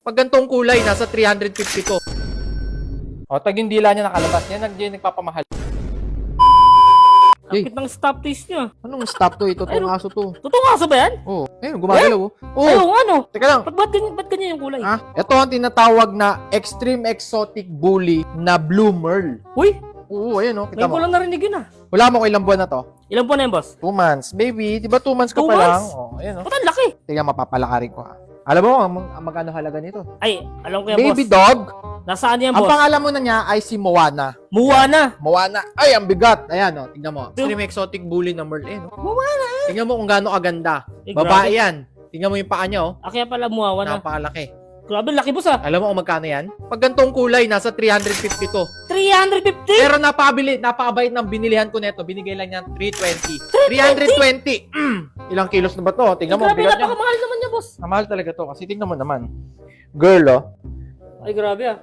Pag gantong kulay, nasa 350 to. O, tag yung dila niya nakalabas. Yan ang yung nagpapamahal. Ang Hey. cute ng stop taste niya. Anong stop to? Ito Ayun. tong aso to. Totoo nga ba yan? Oh, ayun, gumagalaw oh. Ay, Oh, oo, ano? teka lang. Ba't, ba't, ganyan, ba't ganyan yung kulay? Ah, ito ang tinatawag na extreme exotic bully na blue merle. Uy, Oo, ayun oh. Kita ngayon ko mo. lang narinig yun ah. Wala mo ko ilang buwan na to? Ilan po na yan, boss? Two months. Baby, di ba two months ka Two pa lang? months? Oh, ayun oh. Ba't ang laki? Tingnan, mapapalakarin ko ha. Alam mo ang, ang magkano halaga nito? Ay, alam ko yan, Baby boss. dog. Nasaan yan, Ang boss? pangalan mo na niya ay si Moana. Moana. Moana. Ay, ang bigat. Ayan, oh. Tingnan mo. Extreme exotic bully na Merle. Eh, no? Moana. Tingnan mo kung gaano kaganda. Eh, Babae grabe. yan. Tingnan mo yung paa niya, oh. Ah, kaya pala Moana. Napakalaki. Grabe, laki boss ah. Alam mo kung magkano yan? Pag gantong kulay, nasa 350 to. 350? Pero napabili, napakabait ng binilihan ko neto. Binigay lang niya 320. 320! Mm. Ilang kilos na ba to? Tingnan mo, grabe, bigat niya. napakamahal naman niya, boss. Ah, Mahal talaga to kasi tingnan mo naman. Girl, oh. Ay, grabe ah.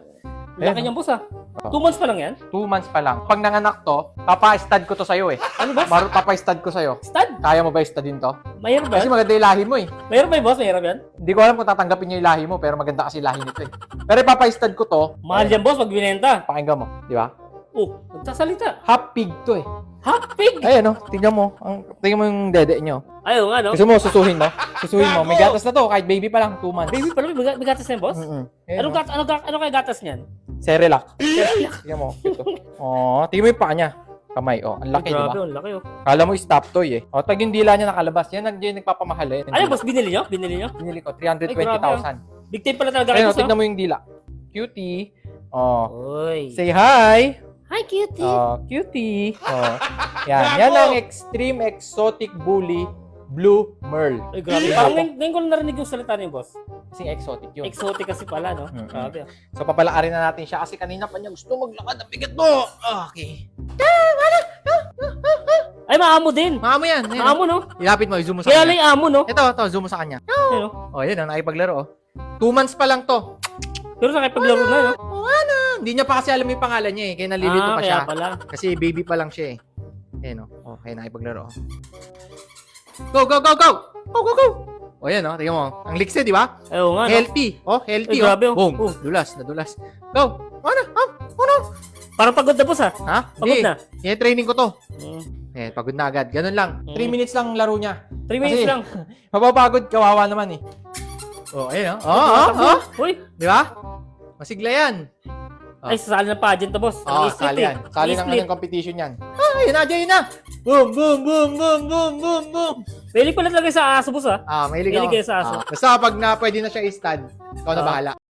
Ayan, Laki oh. niyan, boss ah. Oh. Two months pa lang yan? Two months pa lang. Pag nanganak to, papa-stud ko to sa'yo eh. Ano, boss? Mar papa-stud ko sa'yo. Stud? Kaya mo ba i-studin to? Mayroon ba Kasi maganda yung lahi mo eh. Mayroon ba yung boss? Mayroon ba yan? Hindi ko alam kung tatanggapin niyo yung lahi mo, pero maganda kasi lahi nito eh. Pero ipapa-stud ko to, Mahal yan, boss, pag binenta. pakinggan mo, di ba? Oh, nagsasalita. Half pig to eh. Half pig! Ayan oh, tingnan mo. Ang, tingnan mo yung dede nyo. Ayaw nga, no? Gusto mo, susuhin mo? Susuhin mo. May gatas na to, kahit baby pa lang, 2 months. Baby, may bigat- may gatas na yan, boss? Ayan, Anong, gat, ano, ano kaya gatas niyan? Cerelac. Tingnan mo. Ito. Oh, tingnan mo yung paa niya. Kamay, oh. Ang laki, di Grabe, ba? ang laki oh. Kala mo stop toy eh. Oh, tag yung dila niya nakalabas. Yan ang yung nagpapamahal eh. Ano, boss, binili nyo? Binili nyo? Binili ko, Ay, 320,000. Big time pala talaga Ayun, oh, tignan mo yung dila. Cutie. Oh. Oy. Say hi. Hi, cutie. Oh, cutie. Oh. Yan. Yan ang extreme exotic bully blue merle. Ay, grabe. Parang mo. ngayon, ngayon ko lang narinig yung salita niyo, boss. Kasing exotic yun. Exotic kasi pala, no? Mm-mm. Grabe. ah. So papalakarin na natin siya kasi kanina pa niya gusto maglakad. Ang bigat mo. Okay. Ay, maamo din. Maamo yan. Ayun, Maamo, no? oh. Ilapit mo, zoom mo sa Kaya lang kanya. yung amo, no? Ito, ito, zoom mo sa kanya. Ayun, no? Oh, yun, oh, nakipaglaro. Oh. Two months pa lang to. Pero sa paglaro na, no? Oh, ano? Hindi niya pa kasi alam yung pangalan niya eh. Kaya nalilito ah, pa kaya siya. pala. Kasi baby pa lang siya eh. Ayun, oh. Okay, nakipaglaro. Oh. Go, go, go, go! Go, go, go! O yan, oh. Tingnan mo. Ang likse, di ba? Ayaw nga, no? Healthy. Oh, healthy. Ay, grabe, oh. oh. Boom. Oh. Dulas, nadulas. Go. Ano? Oh, ano? Parang pagod na, boss, ha? Ha? Pagod Hindi. na. Yeah, training ko to. Mm. Eh, pagod na agad. Ganun lang. 3 Mm. minutes lang laro niya. Three minutes Kasi- lang. Mapapagod, kawawa naman eh. Oh, ayun, oh. Oh, oh, oh. Uy, Di ba? Masigla yan. Oh. ay, sasali ng pageant to, boss. Oh, Ang i-split, sali eh. yan. Sali ng anong competition yan. Ah, yun na, yun na. Boom, boom, boom, boom, boom, boom, boom. Pwede pala talaga sa aso, boss, ha? Ah, mahilig Mahilig ako. kayo sa aso. Ah, basta pag na pwede na siya i-stud, ikaw na Ah. bahala.